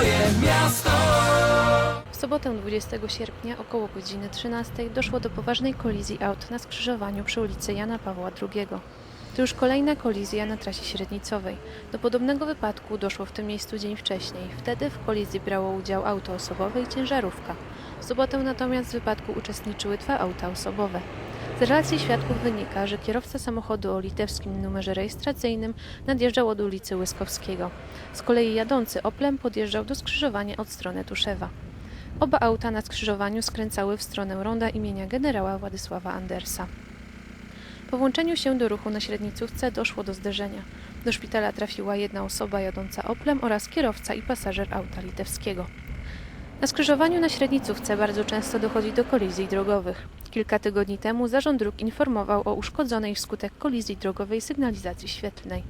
moje miasto. W sobotę 20 sierpnia około godziny 13 doszło do poważnej kolizji aut na skrzyżowaniu przy ulicy Jana Pawła II. To już kolejna kolizja na trasie średnicowej. Do podobnego wypadku doszło w tym miejscu dzień wcześniej. Wtedy w kolizji brało udział auto osobowe i ciężarówka. W sobotę natomiast w wypadku uczestniczyły dwa auta osobowe. Z relacji świadków wynika, że kierowca samochodu o litewskim numerze rejestracyjnym nadjeżdżał od ulicy Łyskowskiego. Z kolei jadący Oplem podjeżdżał do skrzyżowania od strony Tuszewa. Oba auta na skrzyżowaniu skręcały w stronę ronda imienia generała Władysława Andersa. Po włączeniu się do ruchu na średnicówce doszło do zderzenia. Do szpitala trafiła jedna osoba jadąca Oplem oraz kierowca i pasażer auta litewskiego. Na skrzyżowaniu na średnicówce bardzo często dochodzi do kolizji drogowych. Kilka tygodni temu Zarząd Dróg informował o uszkodzonej wskutek kolizji drogowej sygnalizacji świetlnej.